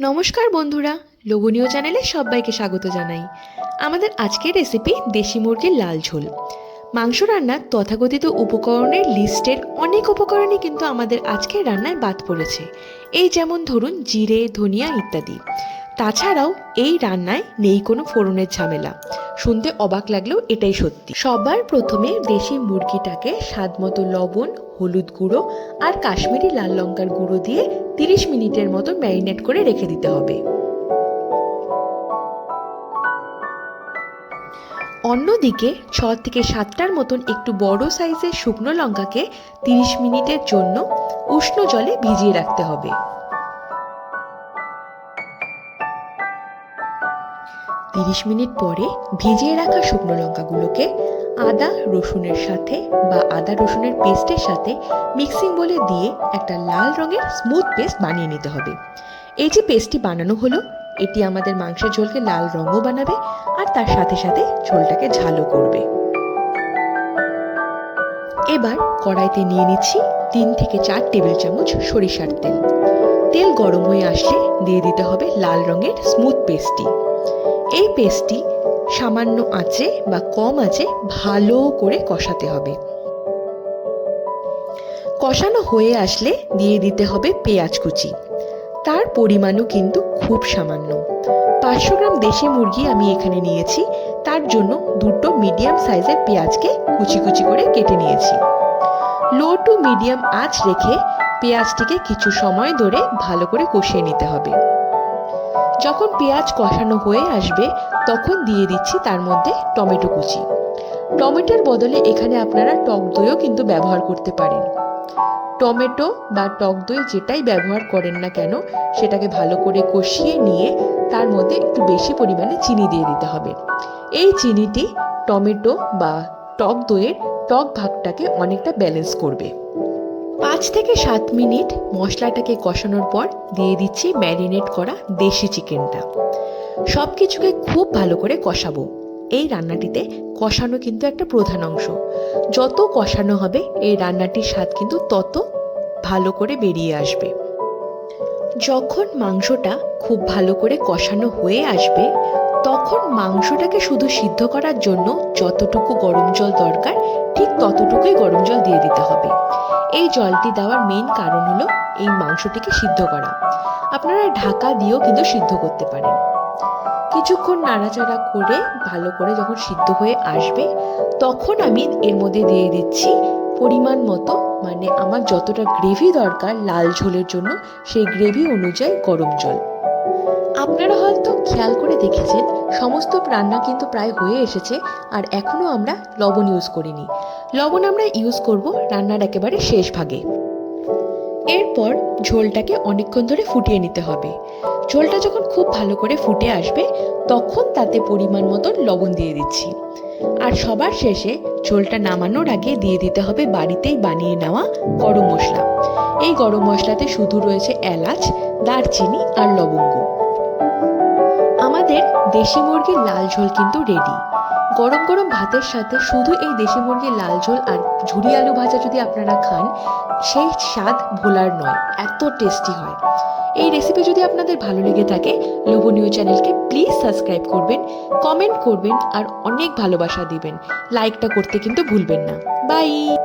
নমস্কার বন্ধুরা লোভনীয় চ্যানেলে সবাইকে স্বাগত জানাই। আমাদের আজকের রেসিপি দেশি মুরগির লাল ঝোল। মাংস রান্নার তথাকথিত উপকরণের লিস্টের অনেক উপকরণই কিন্তু আমাদের আজকের রান্নায় বাদ পড়েছে। এই যেমন ধরুন জিরে, ধনিয়া ইত্যাদি। তাছাড়াও এই রান্নায় নেই কোনো ফোড়নের ঝামেলা। শুনতে অবাক লাগলেও এটাই সত্যি। সবার প্রথমে দেশি মুরগিটাকে স্বাদ মতো লবণ, হলুদ গুঁড়ো আর কাশ্মীরি লাল লঙ্কার গুঁড়ো দিয়ে তিরিশ মিনিটের মতো ম্যারিনেট করে রেখে দিতে হবে। অন্যদিকে ছ থেকে সাতটার মতন একটু বড় সাইজের শুকনো লঙ্কাকে তিরিশ মিনিটের জন্য উষ্ণ জলে ভিজিয়ে রাখতে হবে। তিরিশ মিনিট পরে ভিজিয়ে রাখা শুকনো লঙ্কাগুলোকে আদা, রসুনের সাথে বা আদা, রসুনের পেস্টের সাথে মিক্সিং বলে দিয়ে একটা লাল রঙের স্মুথ পেস্ট বানিয়ে নিতে হবে। এই যে পেস্টটি বানানো হলো, এটি আমাদের মাংসের ঝোলকে লাল রঙও বানাবে আর তার সাথে সাথে ঝোলটাকে ঝালও করবে। এবার কড়াইতে নিয়ে নিচ্ছি তিন থেকে চার টেবিল চামচ সরিষার তেল। তেল গরম হয়ে আসলে দিয়ে দিতে হবে লাল রঙের স্মুথ পেস্টটি। এই পেস্টটি সামান্য আঁচে বা কম আঁচে ভালো করে কষাতে হবে। কষানো হয়ে আসলে দিয়ে দিতে হবে পেঁয়াজ কুচি। তার পরিমাণও কিন্তু খুব সামান্য। পাঁচশো গ্রাম দেশি মুরগি আমি এখানে নিয়েছি। তার জন্য দুটো মিডিয়াম সাইজের পেঁয়াজকে কুচি কুচি করে কেটে নিয়েছি। লো টু মিডিয়াম আঁচ রেখে পেঁয়াজটিকে কিছু সময় ধরে ভালো করে কষিয়ে নিতে হবে। যখন পেঁয়াজ কষানো হয়ে আসবে, তখন দিয়ে দিচ্ছি তার মধ্যে টমেটো কুচি। টমেটোর বদলে এখানে আপনারা টক দইও কিন্তু ব্যবহার করতে পারেন। টমেটো বা টক দই যেটাই ব্যবহার করেন না কেন, সেটাকে ভালো করে কষিয়ে নিয়ে তার মধ্যে একটু বেশি পরিমাণে চিনি দিয়ে দিতে হবে। এই চিনিটি টমেটো বা টক দইয়ের টক ভাগটাকে অনেকটা ব্যালেন্স করবে। পাঁচ থেকে সাত মিনিট মশলাটাকে কষানোর পর দিয়ে দিচ্ছি ম্যারিনেট করা দেশি চিকেনটা। সব কিছুকে খুব ভালো করে কষাবো। এই রান্নাটিতে কষানো কিন্তু একটা প্রধান অংশ। যত কষানো হবে, এই রান্নাটির স্বাদ কিন্তু তত ভালো করে বেরিয়ে আসবে। যখন মাংসটা খুব ভালো করে কষানো হয়ে আসবে, তখন মাংসটাকে শুধু সিদ্ধ করার জন্য যতটুকু গরম জল দরকার, ঠিক ততটুকুই গরম জল দিয়ে দিতে হবে। এই জলটি দেওয়ার মেন কারণ হলো এই মাংসটিকে সিদ্ধ করা। আপনারা ঢাকা দিয়েও কিন্তু সিদ্ধ করতে পারেন। কিছুক্ষণ নাড়াচাড়া করে, ভালো করে যখন সিদ্ধ হয়ে আসবে, তখন আমি এর মধ্যে দিয়ে দিচ্ছি পরিমাণ মতো মানে আমার যতটা গ্রেভি দরকার লাল ঝোলের জন্য, সেই গ্রেভি অনুযায়ী গরম জল। আপনারা হয়তো খেয়াল করে দেখেছেন, সমস্ত রান্না কিন্তু প্রায় হয়ে এসেছে আর এখনও আমরা লবণ ইউজ করিনি। লবণ আমরা ইউজ করব রান্নার একেবারে শেষ ভাগে। এরপর ঝোলটাকে অনেকক্ষণ ধরে ফুটিয়ে নিতে হবে। ঝোলটা যখন খুব ভালো করে ফুটে আসবে, তখন তাতে পরিমাণ মতন লবণ দিয়ে দিচ্ছি। আর সবার শেষে ঝোলটা নামানোর আগে দিয়ে দিতে হবে বাড়িতেই বানিয়ে নেওয়া গরম মশলা। এই গরম মশলাতে শুধু রয়েছে এলাচ, দারচিনি আর লবঙ্গ। দেশি মুরগির লাল ঝোল কিন্তু রেডি গরম গরম ভাতের সাথে শুধু এই দেশি মুরগির লাল ঝোল আর ঝুরি আলু ভাজা যদি আপনারা খান, সেই স্বাদ ভোলার নয়, এত টেস্টি হয়। এই রেসিপি যদি আপনাদের ভালো লেগে থাকে, লোভনীয় চ্যানেলকে প্লিজ সাবস্ক্রাইব করবেন কমেন্ট করবেন আর অনেক ভালোবাসা দিবেন। লাইকটা করতে কিন্তু ভুলবেন না। বাই